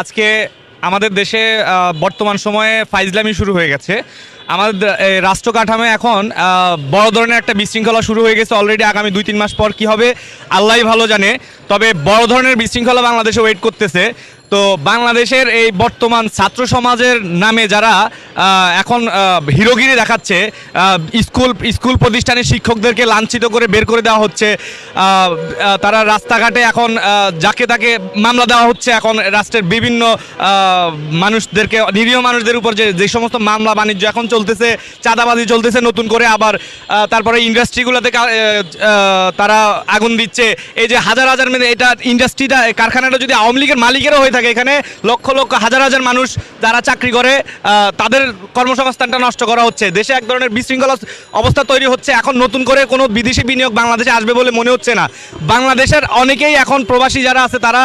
আজকে আমাদের দেশে বর্তমান সময়ে ফাইজলামি শুরু হয়ে গেছে। আমাদের রাষ্ট্র কাঠামো এখন বড় ধরনের একটা বিশৃঙ্খলা শুরু হয়ে গেছে অলরেডি আগামী দুই তিন মাস পর কি হবে আল্লাহ ভালো জানে। তবে বড় ধরনের বিশৃঙ্খলা বাংলাদেশে ওয়েট করতেছে। তো বাংলাদেশের এই বর্তমান ছাত্র সমাজের নামে যারা এখন হিরোগিরি দেখাচ্ছে স্কুল স্কুল প্রতিষ্ঠানের শিক্ষকদেরকে লাঞ্ছিত করে বের করে দেওয়া হচ্ছে তারা রাস্তাঘাটে এখন যাকে তাকে মামলা দেওয়া হচ্ছে, এখন রাষ্ট্রের বিভিন্ন মানুষদেরকে, নিরীহ মানুষদের উপর যে যে সমস্ত মামলা বাণিজ্য এখন চলতেছে, চাঁদাবাজি চলতেছে, নতুন করে আবার তারপরে ইন্ডাস্ট্রিগুলোতে তারা আগুন দিচ্ছে, এই যে হাজার হাজার এটা ইন্ডাস্ট্রিটা কারখানাটা যদি আওয়ামী লীগের মালিকেরও হয়ে থাকে এখানে, লক্ষ লক্ষ, হাজার হাজার মানুষ যারা চাকরি করে তাদের কর্মসংস্থানটা নষ্ট করা হচ্ছে। দেশে এক ধরনের বিশৃঙ্খলা অবস্থা তৈরি হচ্ছে। এখন নতুন করে কোনো বিদেশি বিনিয়োগ বাংলাদেশে আসবে বলে মনে হচ্ছে না। বাংলাদেশের অনেকেই এখন প্রবাসী যারা আছে, তারা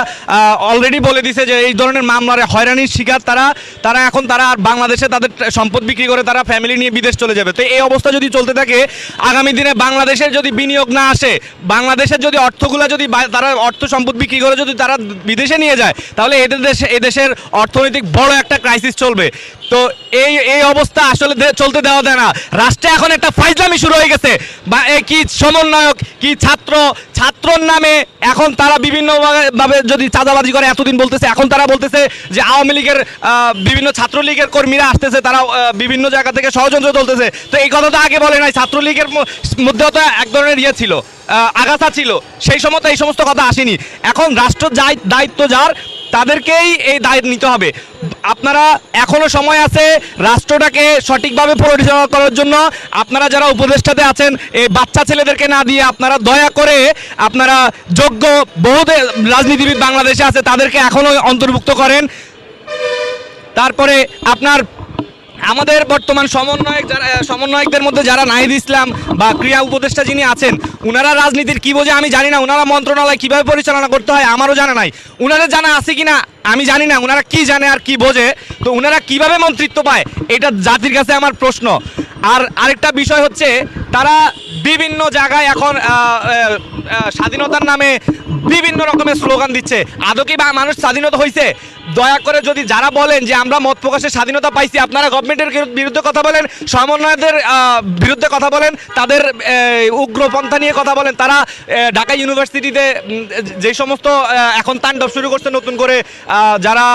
অলরেডি বলে দিছে যে এই ধরনের মামলার হয়রানির শিকার তারা তারা এখন তারা আর বাংলাদেশে তাদের সম্পদ বিক্রি করে তারা ফ্যামিলি নিয়ে বিদেশ চলে যাবে। তো এই অবস্থা যদি চলতে থাকে, আগামী দিনে বাংলাদেশের যদি বিনিয়োগ না আসে, বাংলাদেশের যদি অর্থগুলো যদি তারা অর্থ সম্পদ বিক্রি করে যদি তারা বিদেশে নিয়ে যায়, তাহলে এদের দেশে এদেশের অর্থনৈতিক বড় একটা ক্রাইসিস চলবে। তো এই এই অবস্থা আসলে চলতে দেওয়া যায় না। রাষ্ট্রে এখন একটা ফাইজলামি শুরু হয়ে গেছে। বা কি সমন্বয়ক, কি ছাত্র ছাত্রর নামে এখন তারা বিভিন্ন ভাবে- ভাবে যদি চাঁদাবাজি করে, এতদিন বলতেছে, এখন তারা বলতেছে যে আওয়ামী লীগের বিভিন্ন ছাত্রলীগের কর্মীরা আসতেছে, তারা বিভিন্ন জায়গা থেকে ষড়যন্ত্র চলতেছে। তো এই কথা তো আগে বলে নাই, ছাত্রলীগের মধ্যেও তো এক ধরনের ইয়ে ছিল আগাছা ছিল। সেই সময় তো এই সমস্ত কথা আসেনি। এখন রাষ্ট্র যাই দায়িত্ব যার, তাদেরকেই এই দায়িত্ব নিতে হবে। আপনারা এখনও সময় আছে রাষ্ট্রটাকে সঠিকভাবে পরিচালনা করার জন্য। আপনারা যারা উপদেষ্টাতে আছেন এই বাচ্চা ছেলেদেরকে না দিয়ে আপনারা দয়া করে আপনারা যোগ্য বহু রাজনীতিবিদ বাংলাদেশে আছে, তাদেরকে এখনও অন্তর্ভুক্ত করেন। তারপরে আপনার আমাদের বর্তমান সমন্বয়ক যারা সমন্বয়কদের মধ্যে যারা নাহিদ ইসলাম বা ক্রিয়া উপদেষ্টা যিনি আছেন, উনারা রাজনীতির কি বোঝে আমি জানি না, উনারা মন্ত্রণালয় কীভাবে পরিচালনা করতে হয় আমারও জানা নাই। উনারা জানা আছে কিনা আমি জানি না, উনারা কি জানে আর কি বোঝে, তো উনারা কীভাবে মন্ত্রিত্ব পায়, এটা জাতির কাছে আমার প্রশ্ন। আর আরেকটা বিষয় হচ্ছে, তারা বিভিন্ন জায়গায় এখন স্বাধীনতার নামে বিভিন্ন রকমের স্লোগান দিচ্ছে। আদৌ কি বা মানুষ স্বাধীনতা হয়েছে দয়া করে যদি যারা বলেন যে আমরা মত প্রকাশের স্বাধীনতা পাইছি, আপনারা গভর্নমেন্টের বিরুদ্ধে কথা বলেন সমন্বয়দের বিরুদ্ধে কথা বলেন, তাদের উগ্রপন্থা নিয়ে কথা বলেন, তারা ঢাকা ইউনিভার্সিটিতে যে সমস্ত এখন তাণ্ডব শুরু করছে নতুন করে যারা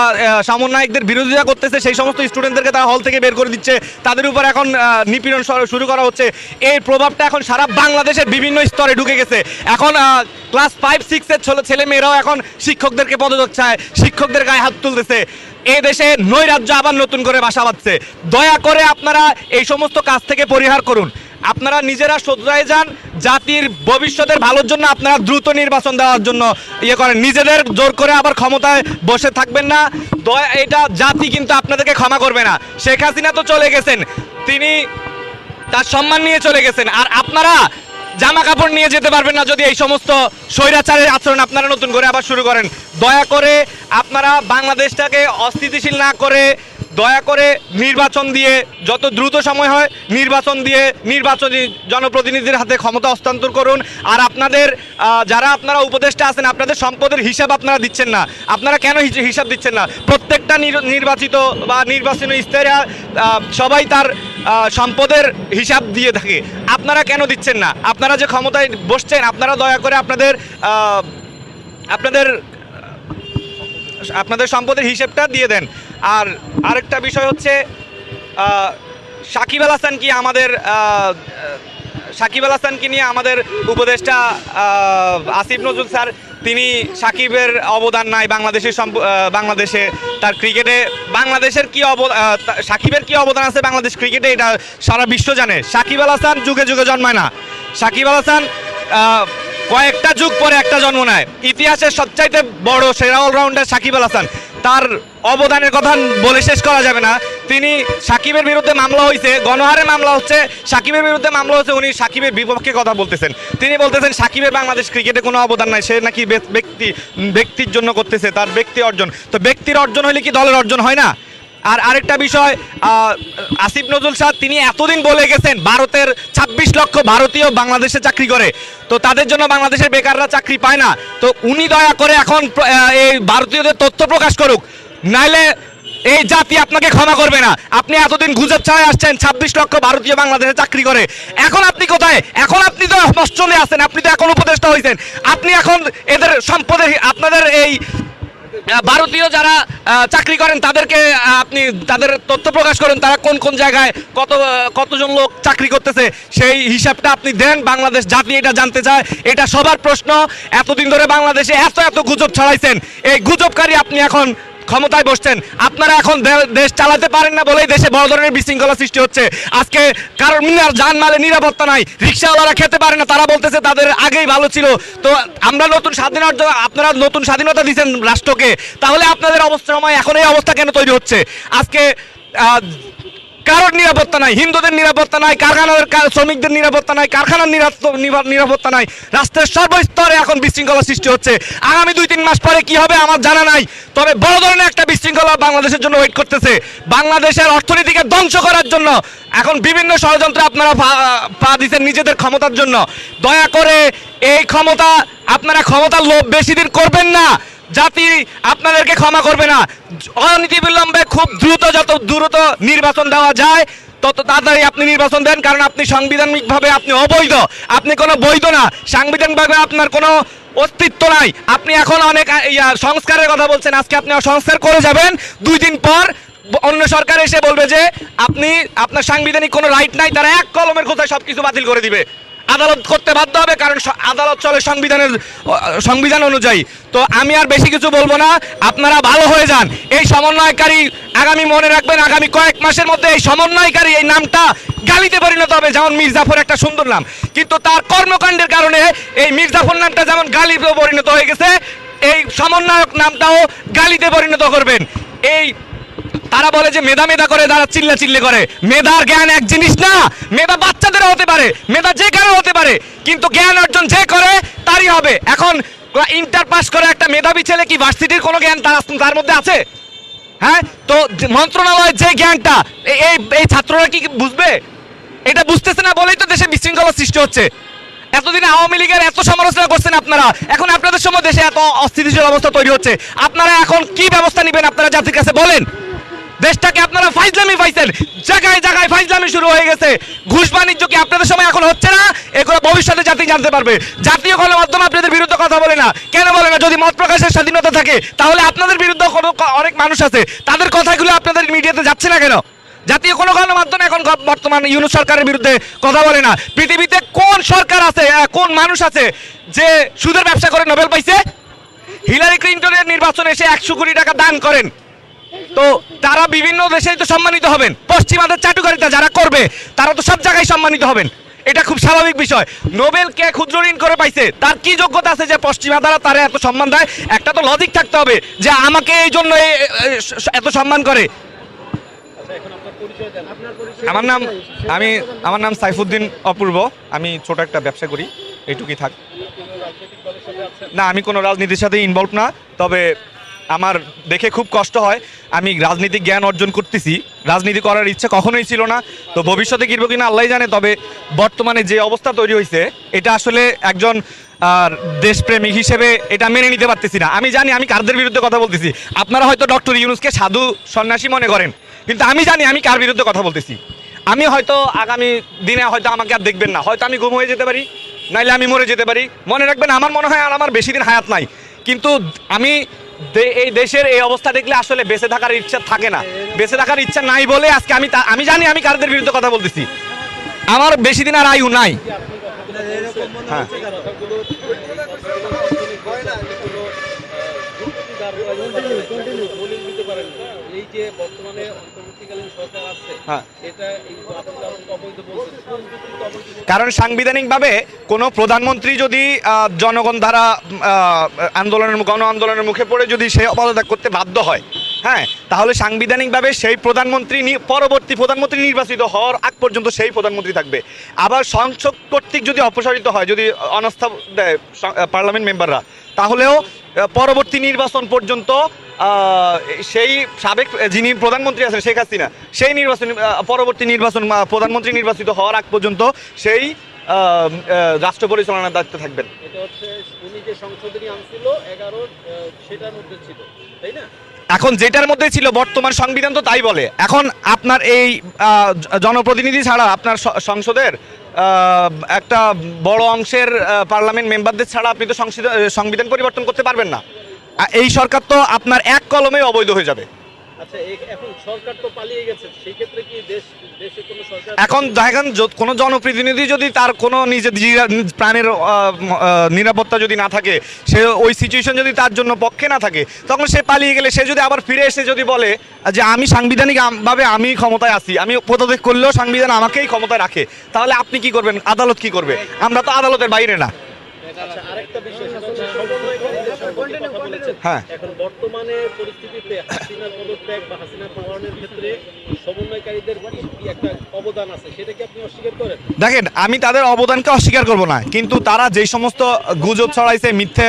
সমন্বয়কদের বিরোধিতা করতেছে, সেই সমস্ত স্টুডেন্টদেরকে তারা হল থেকে বের করে দিচ্ছে। তাদের উপর এখন নিপীড়ন শুরু করা হচ্ছে। এই প্রভাবটা এখন সারা বাংলাদেশের বিভিন্ন স্তরে ঢুকে গেছে। এখন ক্লাস ফাইভ সিক্সের ছেলে মেয়েরাও এখন শিক্ষকদেরকে পদযোগ চায়। শিক্ষকদের গায়ে হাত তুলতেছে এই দেশে নৈরাজ্য আবার নতুন করে বাসা বাঁধছে। দয়া করে আপনারা এই সমস্ত কাজ থেকে পরিহার করুন। আপনারা নিজেরা শোধরায় যান, জাতির ভবিষ্যতের ভালোর জন্য আপনারা দ্রুত নির্বাচন দেওয়ার জন্য ইয়ে করেন। নিজেদের জোর করে আবার ক্ষমতায় বসে থাকবেন না। দয়া, এটা জাতি কিন্তু আপনাদেরকে ক্ষমা করবে না। শেখ হাসিনা তো চলে গেছেন। তিনি তার সম্মান নিয়ে চলে গেছেন। আর আপনারা জামা কাপড় নিয়ে যেতে পারবেন না যদি এই সমস্ত স্বৈরাচারের আচরণ আপনারা নতুন করে আবার শুরু করেন। দয়া করে আপনারা বাংলাদেশটাকে অস্থিতিশীল না করে দয়া করে নির্বাচন দিয়ে যত দ্রুত সময় হয় নির্বাচন দিয়ে নির্বাচনী জনপ্রতিনিধির হাতে ক্ষমতা হস্তান্তর করুন। আর আপনাদের যারা আপনারা উপদেষ্টা আছেন, আপনাদের সম্পদের হিসাব আপনারা দিচ্ছেন না। আপনারা কেন হিস- হিসাব দিচ্ছেন না? প্রত্যেকটা নির- নির্বাচিত বা নির্বাচনী ইস্তেরা সবাই তার সম্পদের হিসাব দিয়ে থাকে। আপনারা কেন দিচ্ছেন না? আপনারা যে ক্ষমতায় বসছেন, আপনারা দয়া করে আপনাদের আপনাদের আপনাদের সম্পদের হিসেবটা দিয়ে দেন। আর আরেকটা বিষয় হচ্ছে সাকিব আল হাসান কি আমাদের সাকিব আল হাসানকে নিয়ে আমাদের উপদেষ্টা আসিফ নজরুল স্যার, তিনি সাকিবের অবদান নাই বাংলাদেশের বাংলাদেশে। তার ক্রিকেটে বাংলাদেশের কি সাকিবের কি অবদান আছে বাংলাদেশ ক্রিকেটে এটা সারা বিশ্ব জানে। সাকিব আল হাসান যুগে যুগে জন্মায় না। সাকিব আল হাসান কয়েকটা যুগ পরে একটা জন্ম নেয়। ইতিহাসের সবচাইতে বড় সেরা অলরাউন্ডার সাকিব আল হাসান। তার অবদানের কথা বলে শেষ করা যাবে না। তিনি সাকিবের বিরুদ্ধে মামলা হয়েছে, গণহারে মামলা হচ্ছে, সাকিবের বিরুদ্ধে মামলা হচ্ছে উনি সাকিবের বিপক্ষে কথা বলতেছেন। তিনি বলতেছেন, সাকিবের বাংলাদেশ ক্রিকেটে কোনো অবদান নাই, সে নাকি ব্যক্তি ব্যক্তির জন্য করতেছে, তার ব্যক্তি অর্জন। তো ব্যক্তির অর্জন হলে কি দলের অর্জন হয় না? আর আরেকটা বিষয় আসিফ নজরুল শাহ, তিনি এতদিন বলে গেছেন, ভারতের ছাব্বিশ লক্ষ ভারতীয় বাংলাদেশে চাকরি করে। তো তাদের জন্য বাংলাদেশের বেকাররা চাকরি পায় না। তো উনি দয়া করে এখন এই ভারতীয়দের তথ্য প্রকাশ করুক। নাইলে এই জাতি আপনাকে ক্ষমা করবে না। আপনি এতদিন গুজব ছায় আসছেন, ছাব্বিশ লক্ষ ভারতীয় বাংলাদেশে চাকরি করে। এখন আপনি কোথায়? এখন আপনি তো মশ্চলে আছেন, আপনি তো এখন উপদেষ্টা হয়েছেন আপনি এখন এদের সম্পদের, আপনাদের এই ভারতীয় যারা চাকরি করেন, তাদেরকে আপনি তাদের তথ্য প্রকাশ করেন, তারা কোন কোন জায়গায় কত কতজন লোক চাকরি করতেছে, সেই হিসাবটা আপনি দেন, বাংলাদেশ জাতি এটা জানতে চায়, এটা সবার প্রশ্ন। এতদিন ধরে বাংলাদেশে এত এত গুজব ছড়াইছেন, এই গুজবকারী আপনি এখন ক্ষমতায় বসছেন। আপনারা এখন দেশ চালাতে পারেন না বলেই দেশে বড় ধরনের বিশৃঙ্খলা সৃষ্টি হচ্ছে। আজকে কারণ মিনার জানমালে নিরাপত্তা নাই, রিক্সাওয়ালারা খেতে পারে না, তারা বলতেছে তাদের আগেই ভালো ছিল। তো আমরা নতুন স্বাধীনতা আপনারা নতুন স্বাধীনতা দিচ্ছেন রাষ্ট্রকে, তাহলে আপনাদের অবস্থা সময় এখন এই অবস্থা কেন তৈরি হচ্ছে? আজকে কারোর নিরাপত্তা নাই, হিন্দুদের নিরাপত্তা নাই, কারখানার শ্রমিকদের নিরাপত্তা নাই, কারখানার নিরাপ- নিরাপত্তা নাই। রাষ্ট্রের সর্বস্তরে এখন বিশৃঙ্খলা সৃষ্টি হচ্ছে। আগামী দুই তিন মাস পরে কি হবে আমার জানা নাই, তবে বড় ধরনের একটা বিশৃঙ্খলা বাংলাদেশের জন্য ওয়েট করতেছে। বাংলাদেশের অর্থনীতিকে ধ্বংস করার জন্য, এখন বিভিন্ন ষড়যন্ত্রে আপনারা পা- পা দিচ্ছেন নিজেদের ক্ষমতার জন্য। দয়া করে এই ক্ষমতা আপনারা ক্ষমতার লোভ বেশি দিন করবেন না। জাতি আপনাদেরকে ক্ষমা করবে না। অনীতি বিলম্বে খুব দ্রুত যত দ্রুত নির্বাচন দেওয়া যায়, তত তাড়াতাড়ি আপনি নির্বাচন দেন, কারণ আপনি সাংবিধানিকভাবে আপনি অবৈধ, আপনি কোনো বৈধ না। সাংবিধানিকভাবে আপনার কোনো অস্তিত্ব নাই। আপনি এখন অনেক সংস্কারের কথা বলছেন, আজকে আপনি সংস্কার করে যাবেন। দুই দিন পর অন্য সরকার এসে বলবে যে, আপনি, আপনার সাংবিধানিক কোনো রাইট নাই, তারা এক কলমের কোথায় সব কিছু বাতিল করে দিবে। আদালত করতে বাধ্য হবে, কারণ আদালত চলে সংবিধানের সংবিধান অনুযায়ী। তো আমি আর বেশি কিছু বলব না, আপনারা ভালো হয়ে যান। এই সমন্বয়কারী আগামী মনে রাখবেন, আগামী কয়েক মাসের মধ্যে এই সমন্বয়কারী এই নামটা গালিতে পরিণত হবে, যেমন মির্জাফর একটা সুন্দর নাম। কিন্তু তার কর্মকাণ্ডের কারণে এই মির্জাফর নামটা যেমন গালিতে পরিণত হয়ে গেছে, এই সমন্বয়ক নামটাও গালিতে পরিণত করবেন। এই তারা বলে যে মেধা মেধা করে তারা চিল্লা চিল্লে করে। মেধার জ্ঞান এক জিনিস না, মেধা বাচ্চাদেরও হতে পারে, মেধা যে কারও হতে পারে, কিন্তু জ্ঞান অর্জন যে করে, তারই হবে। এখন ইন্টার পাস করে একটা মেধাবী ছেলে কি ভার্সিটির কোনো জ্ঞান তার তার মধ্যে আছে? হ্যাঁ? তো মন্ত্রণালয়ের যে জ্ঞানটা এই এই ছাত্ররা কি বুঝবে? এটা বুঝতেছে না বলেই তো দেশে বিশৃঙ্খলা সৃষ্টি হচ্ছে। এতদিন আওয়ামী লীগের এত সমালোচনা করছেন আপনারা। এখন আপনাদের সময় দেশে এত অস্থিতিশীল অবস্থা তৈরি হচ্ছে। আপনারা এখন কি ব্যবস্থা নেবেন আপনারা জাতির কাছে বলেন। দেশটাকে আপনারা ফাইজলামি পাইছেন। জায়গায় জায়গায় ফাইজলামি শুরু হয়ে গেছে। ঘুষ বাণিজ্য কি আপনাদের সময় এখন হচ্ছে না? এগুলো ভবিষ্যতে জাতি জানতে পারবে। জাতীয় গণমাধ্যম আপনাদের বিরুদ্ধে কথা বলে না। কেন বলে না? যদি মত প্রকাশের স্বাধীনতা থাকে, তাহলে আপনাদের বিরুদ্ধে অনেক মানুষ আছে। তাদের কথাগুলো আপনাদের মিডিয়াতে যাচ্ছে না কেন? জাতীয় কোনো গণমাধ্যম এখন বর্তমান ইউনুস সরকারের বিরুদ্ধে কথা বলে না। পৃথিবীতে কোন সরকার আছে কোন মানুষ আছে যে সুদের ব্যবসা করে নোবেল পাইছে? হিলারি ক্লিন্টনের নির্বাচনে এসে একশো কোটি টাকা দান করেন। তো তারা বিভিন্ন দেশেই তো সম্মানিত হবেন। পশ্চিমাদের চাটুকারিতা যারা করবে, তারা তো সব জায়গায় সম্মানিত হবেন। এটা খুব স্বাভাবিক বিষয়। নোবেল কে ক্ষুদ্র ঋণ করে পাইছে, তার কি যোগ্যতা আছে যে পশ্চিমা দ্বারা তারা এত সম্মান দেয়? একটা তো লজিক থাকতে হবে যে আমাকে এই জন্য এত সম্মান করে। আমার নাম, আমি, আমার নাম সাইফুদ্দিন অপূর্ব। আমি ছোট একটা ব্যবসা করি এইটুকুই থাক। না, আমি কোনো রাজনীতির সাথে ইনভলভ না, তবে আমার দেখে খুব কষ্ট হয়। আমি রাজনীতিক জ্ঞান অর্জন করতেছি। রাজনীতি করার ইচ্ছা কখনোই ছিল না। তো ভবিষ্যতে কিনবো কিনা আল্লাহ জানে, তবে বর্তমানে যে অবস্থা তৈরি হয়েছে এটা আসলে একজন আর দেশপ্রেমিক হিসেবে এটা মেনে নিতে পারতেছি না। আমি জানি, আমি কারদের বিরুদ্ধে কথা বলতেছি। আপনারা হয়তো ডক্টর ইউনুসকে সাধু সন্ন্যাসী মনে করেন, কিন্তু আমি জানি, আমি কার বিরুদ্ধে কথা বলতেছি। আমি হয়তো আগামী দিনে হয়তো আমাকে আর দেখবেন না। হয়তো আমি গুম হয়ে যেতে পারি, নাইলে আমি মরে যেতে পারি। মনে রাখবেন, আমার মনে হয় আর আমার বেশি দিন হায়াত নাই। কিন্তু আমি এই দেশের এই অবস্থা দেখলে আসলে বেঁচে থাকার ইচ্ছা থাকে না। বেঁচে থাকার ইচ্ছা নাই বলে আজকে আমি আমি জানি আমি কারদের বিরুদ্ধে কথা বলতেছি। আমার বেশি দিন আর আয়ু নাই। হ্যাঁ। এই যে বর্তমানে অন্তর্বর্তীকালীন সরকার আছে হ্যাঁ। এটা কারণ সাংবিধানিকভাবে কোনো প্রধানমন্ত্রী যদি জনগণ দ্বারা আন্দোলনের গণ আন্দোলনের মুখে পড়ে যদি সে পদত্যাগ করতে বাধ্য হয় হ্যাঁ তাহলে সাংবিধানিকভাবে সেই প্রধানমন্ত্রী পরবর্তী প্রধানমন্ত্রী নির্বাচিত হওয়ার আগ পর্যন্ত সেই প্রধানমন্ত্রী থাকবে। আবার সংসদ কর্তৃক যদি অপসারিত হয় যদি অনাস্থা দেয় পার্লামেন্ট মেম্বাররা তাহলেও পরবর্তী নির্বাচন পর্যন্ত সেই সাবেক যিনি প্রধানমন্ত্রী আছেন শেখ হাসিনা সেই নির্বাচন পরবর্তী নির্বাচন প্রধানমন্ত্রী নির্বাচিত হওয়ার আগ পর্যন্ত সেই রাষ্ট্র পরিচালনার দায়িত্বে থাকবেন। এটা হচ্ছে উনি যে সংসদে আনছিল এগারো সেটার মধ্যে ছিল তাই না? এখন যেটার মধ্যে ছিল বর্তমান সংবিধান তো তাই বলে। এখন আপনার এই জনপ্রতিনিধি ছাড়া আপনার সংসদের একটা বড় অংশের পার্লামেন্ট মেম্বারদের ছাড়া আপনি তো সংবিধান পরিবর্তন করতে পারবেন না। এই সরকার তো আপনার এক কলমে অবৈধ হয়ে যাবে। আচ্ছা এখন দেখেন কোনো জনপ্রতিনিধি যদি তার কোনো নিজের জিরা- প্রাণের নিরাপত্তা যদি না থাকে সে ওই সিচুয়েশন যদি তার জন্য পক্ষে না থাকে তখন সে পালিয়ে গেলে সে যদি আবার ফিরে এসে যদি বলে যে আমি সাংবিধানিক আম- ভাবে আমি ক্ষমতায় আছি আমি পদত্যাগ করলেও সংবিধান আমাকেই ক্ষমতায় রাখে তাহলে আপনি কি করবেন? আদালত কি করবে? আমরা তো আদালতের বাইরে না। আচ্ছা আরেকটা বিষয় সেটা হচ্ছে সমন্বয়কারীদের সম্পর্কে কথা বলেছেন? হ্যাঁ। এখন বর্তমানে পরিস্থিতিতে হাসিনার পদত্যাগ বা হাসিনার প্রমাণের ক্ষেত্রে সমন্বয়কারীদের কি কি একটা অবদান আছে? সেটা কি আপনি অস্বীকার করেন? দেখেন আমি তাদের অবদানকে অস্বীকার করব না। কিন্তু তারা যেই সমস্ত গুজব ছড়াইছে মিথ্যে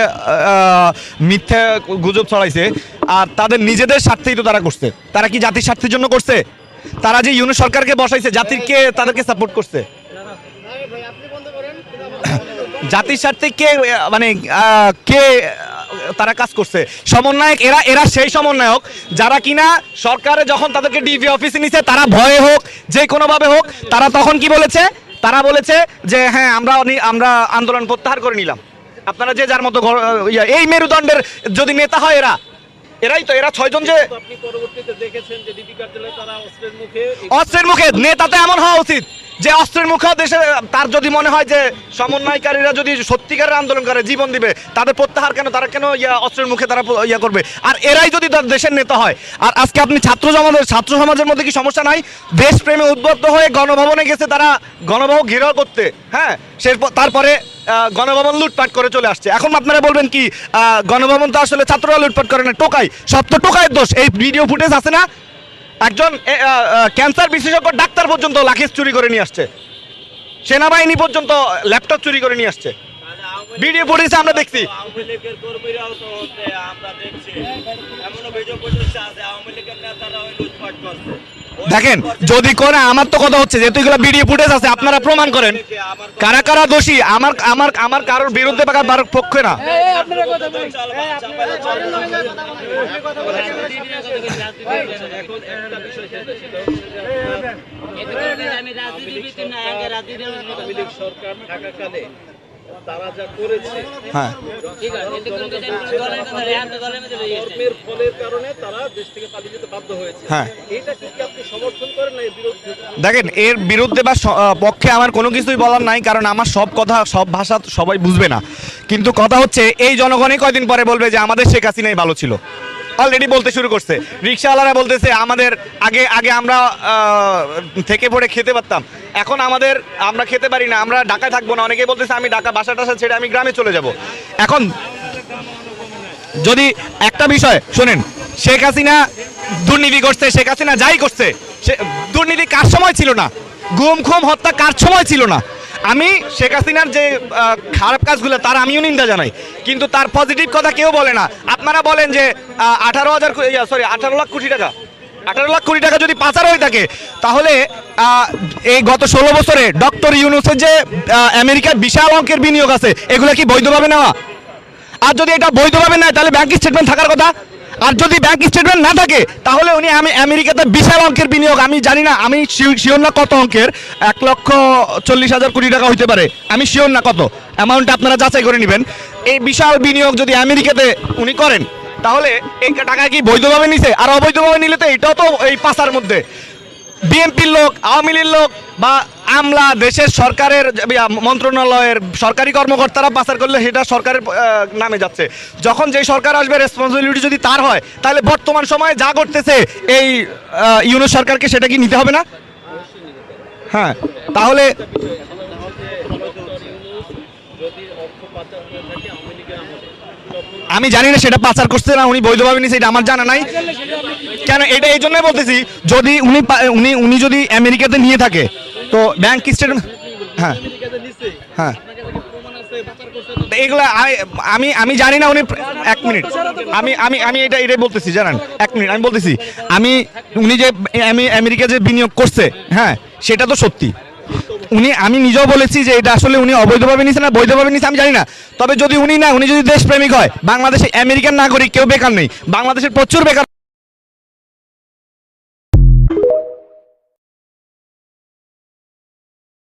মিথ্যে গুজব ছড়াইছে আর তাদের নিজেদের স্বার্থেই তো তারা করছে। তারা কি জাতির স্বার্থের জন্য করছে? তারা যে ইউনিট সরকারকে বসাইছে জাতিরকে তাদেরকে সাপোর্ট করছে? জাতির স্বার্থে কে মানে আহ, কে তারা কাজ করছে। সমন্বয়ক এরা এরা সেই সমন্বয়ক যারা কিনা সরকারে যখন তাদেরকে ডিবি অফিসে নিছে তারা ভয়ে হোক যে কোনোভাবে হোক তারা তখন কি বলেছে? তারা বলেছে যে হ্যাঁ আমরা আমরা আন্দোলন প্রত্যাহার করে নিলাম। আপনারা যে যার মতো এই মেরুদণ্ডের যদি নেতা হয় এরা এরাই তো এরা ছয়জন যে অস্ত্রের মুখে নেতাতে এমন হওয়া উচিত। যে অস্ত্রের মুখে দেশে তার যদি মনে হয় যে সমন্বয়কারীরা যদি সত্যিকারের আন্দোলন করে, জীবন দিবে, তাদের প্রত্যাহার কেন? তারা কেন ইয়া অস্ত্রের মুখে তারা ইয়া করবে? আর এরাই যদি তার দেশের নেতা হয়, আর আজকে আপনি ছাত্র সমাজের ছাত্র সমাজের মধ্যে কি সমস্যা নাই? দেশপ্রেমে উদ্বুদ্ধ হয়ে গণভবনে গেছে তারা, গণভবন ঘেরাও করতে হ্যাঁ? সে তারপরে গণভবন লুটপাট করে চলে আসছে। এখন আপনারা বলবেন কি গণভবন তো আসলে ছাত্ররা লুটপাট করে না, টোকাই। সব তো টোকাইয়ের দোষ। এই ভিডিও ফুটেজ আছে না? একজন ক্যান্সার বিশেষজ্ঞ ডাক্তার পর্যন্ত লাখিস চুরি করে নিয়ে আসছে। সেনাবাহিনী পর্যন্ত ল্যাপটপ চুরি করে নিয়ে আসছে। ভিডিও ফুটেজে আমরা দেখছি। আমরা দেখছি। এমন অভিযোগ আওয়ামী লীগের নেতারা লুটপাট করছে। দেখেন, যদি করে আমার তো কথা হচ্ছে, যেহেতু এগুলো ভিডিও ফুটেজ আছে, আপনারা প্রমাণ করেন। কারা কারা দোষী? আমার আমার আমার কারোর বিরুদ্ধে বা কারোর পক্ষে না। সরকার থাকাকালে তারা যা করেছে হ্যাঁ। কর্মের ফলের কারণে তারা দেশ থেকে পালিয়ে যেতে বাধ্য হয়েছে। হ্যাঁ। এটা কি আপনি সমর্থন করেন না এর বিরুদ্ধে? দেখেন এর বিরুদ্ধে বা পক্ষে আমার কোনো কিছুই বলার নাই কারণ আমার সব কথা সব ভাষা সবাই বুঝবে না। কিন্তু কথা হচ্ছে এই জনগণই কয়দিন পরে বলবে যে আমাদের শেখ হাসিনাই ভালো ছিল। অলরেডি বলতে শুরু করছে। রিক্সাওয়ালারা বলতেছে, আমাদের আগে আগে আমরা থেকে পড়ে খেতে পারতাম। এখন আমাদের, আমরা খেতে পারি না, আমরা ঢাকায় থাকব না। অনেকেই বলতেছে, আমি ঢাকা বাসা টাসা ছেড়ে আমি গ্রামে চলে যাব। এখন, যদি একটা বিষয়, শোনেন, শেখ হাসিনা দুর্নীতি করছে, শেখ হাসিনা যাই করছে, সে, দুর্নীতি কার সময় ছিল না? গুম, খুম, হত্যা কার সময় ছিল না? আমি শেখ হাসিনার যে খারাপ কাজগুলো, তার আমিও নিন্দা জানাই। কিন্তু তার পজিটিভ কথা কেউ বলে না। আপনারা বলেন যে আঠারো হাজার সরি আঠারো লাখ কোটি টাকা। আঠারো লাখ কোটি টাকা যদি পাচার হয়ে থাকে, তাহলে এই গত ষোলো বছরে ডক্টর ইউনুসের যে আমেরিকার বিশাল অঙ্কের বিনিয়োগ আছে, এগুলো কি বৈধভাবে নেওয়া? আর যদি এটা বৈধভাবে নেয়, তাহলে ব্যাংক স্টেটমেন্ট থাকার কথা? আর যদি ব্যাংক স্টেটমেন্ট না থাকে, তাহলে উনি আমি আমেরিকাতে বিশাল অঙ্কের বিনিয়োগ। আমি জানি না, আমি শিওর না কত অঙ্কের? এক লক্ষ চল্লিশ হাজার কোটি টাকা হইতে পারে। আমি শিওর না কত। অ্যামাউন্ট আপনারা যাচাই করে নেবেন। এই বিশাল বিনিয়োগ যদি আমেরিকাতে উনি করেন, তাহলে এই টাকা কি বৈধভাবে নিছে? আর অবৈধভাবে নিলে তো এটাও তো এই পাশার মধ্যে। বিএনপির লোক, আওয়ামী লীগের লোক বা আমলা দেশের সরকারের মন্ত্রণালয়ের সরকারি কর্মকর্তারা পাচার করলে সেটা সরকারের নামে যাচ্ছে। যখন যেই সরকার আসবে রেসপন্সিবিলিটি যদি তার হয় তাহলে বর্তমান সময়ে যা করতেছে এই আহ, ইউনুস সরকারকে সেটা কি নিতে হবে না? হ্যাঁ তাহলে আমি জানি না সেটা পাচার করছে না উনি বৈধভাবে নিছে এটা আমার জানা নাই। কেন এটা এই জন্যই বলতেছি যদি উনি উনি উনি যদি আমেরিকাতে নিয়ে থাকে তো ব্যাংক স্টেটমেন্ট হ্যাঁ। হ্যাঁ। এগুলা আমি আমি জানি না উনি, এক মিনিট। আমি আমি আমি এটা, এটাই বলতেছি, জানান? এক মিনিট, আমি বলতেছি, আমি, উনি যে আমি আমেরিকা যে বিনিয়োগ করছে হ্যাঁ সেটা তো সত্যি। উনি, আমি নিজেও বলেছি যে এটা আসলে উনি অবৈধভাবে নিছে না, বৈধভাবে নিছে, আমি জানি না। তবে যদি উনি না, উনি যদি দেশপ্রেমিক হয়, বাংলাদেশে আমেরিকান নাগরিক কেউ বেকার নেই, বাংলাদেশের প্রচুর বেকার